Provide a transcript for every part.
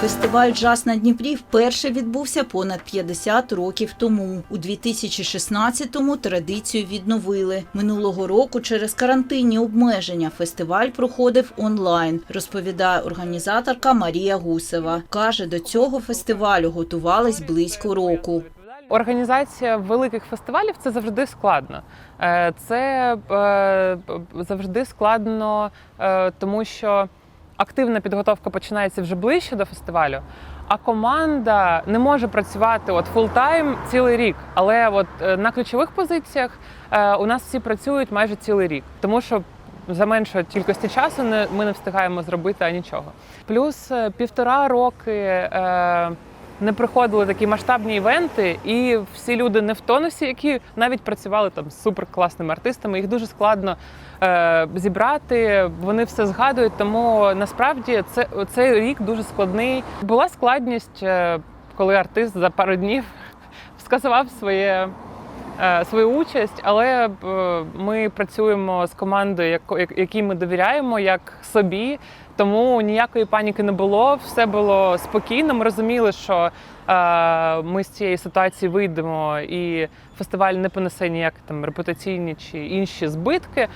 Фестиваль Джаз на Дніпрі вперше відбувся понад 50 років тому. У 2016-му традицію відновили. Минулого року через карантинні обмеження фестиваль проходив онлайн, розповідає організаторка Марія Гусева. Каже, до цього фестивалю готувались близько року. Організація великих фестивалів це завжди складно. Е, Це е, завжди складно, е, тому що активна підготовка починається вже ближче до фестивалю. А команда не може працювати от фултайм цілий рік. Але от на ключових позиціях у нас всі працюють майже цілий рік, тому що за меншої кількості часу не, ми не встигаємо зробити нічого. Плюс півтора роки. Не приходили такі масштабні івенти, і всі люди не в тонусі, які навіть працювали там з суперкласними артистами. Їх дуже складно е, зібрати. Вони все згадують. Тому насправді це цей рік дуже складний. Була складність, е, коли артист за пару днів скасував своє. Е, Свою участь, але е, ми працюємо з командою, якій ми довіряємо, як собі. Тому ніякої паніки не було, все було спокійно. Ми розуміли, що е, ми з цієї ситуації вийдемо, і фестиваль не понесе ніякі там репутаційні чи інші збитки.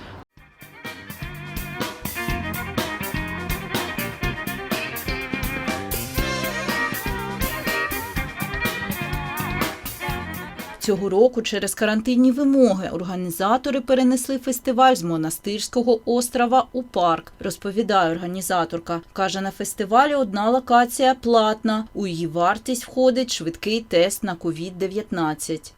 Цього року через карантинні вимоги організатори перенесли фестиваль з монастирського острова у парк, розповідає організаторка. Каже, на фестивалі одна локація платна. У її вартість входить швидкий тест на COVID-19.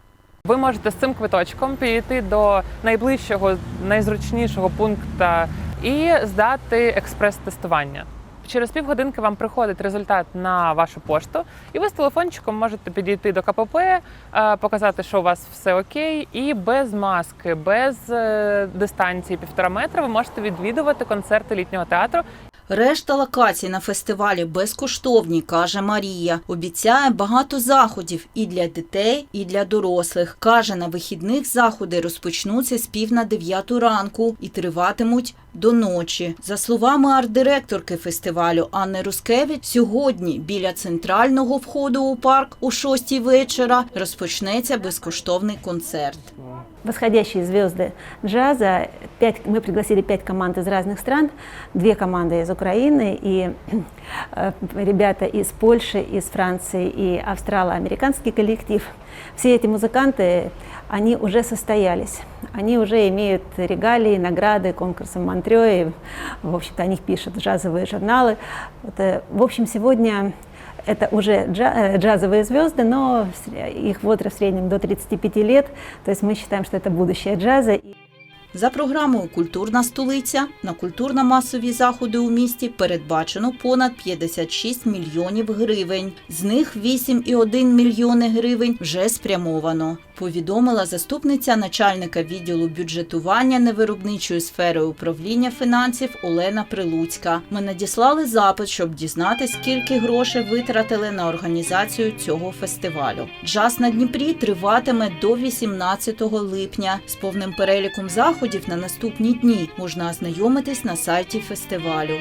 Ви можете з цим квиточком підійти до найближчого, найзручнішого пункту і здати експрес-тестування. Через півгодинки вам приходить результат на вашу пошту, і ви з телефончиком можете підійти до КПП, е, показати, що у вас все окей, і без маски, без е, дистанції півтора метра ви можете відвідувати концерти літнього театру Решта локацій на фестивалі безкоштовні, каже Марія. Обіцяє багато заходів і для дітей, і для дорослих. Каже, на вихідних заходи розпочнуться з пів на дев'яту ранку і триватимуть до ночі. За словами арт-директорки фестивалю Анни Рускевич, сьогодні біля центрального входу у парк о шостій вечора розпочнеться безкоштовний концерт. восходящие звезды джаза. Пять, мы пригласили пять команд из разных стран, две команды из Украины и э, ребята из Польши, из Франции и австрало-американский коллектив. Все эти музыканты, они уже состоялись, они уже имеют регалии, награды конкурсом Монтрё, и, в общем-то, о них пишут джазовые журналы. Вот, э, в общем, сегодня это уже джа- э, джазовые звезды, но в сре- их возраст в среднем до 35 лет. То есть мы считаем, что это будущее джаза. За програмою Культурна столиця на культурно-масові заходи у місті передбачено понад 56 мільйонів гривень. З них 8,1 мільйони гривень вже спрямовано. Повідомила заступниця начальника відділу бюджетування невиробничої сфери управління фінансів Олена Прилуцька. Ми надіслали запит, щоб дізнатись, скільки грошей витратили на організацію цього фестивалю. Джаз на Дніпрі триватиме до 18 липня. З повним переліком заходів на наступні дні можна ознайомитись на сайті фестивалю.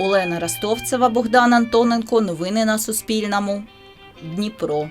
Олена Ростовцева, Богдан Антоненко. Новини на Суспільному. Дніпро.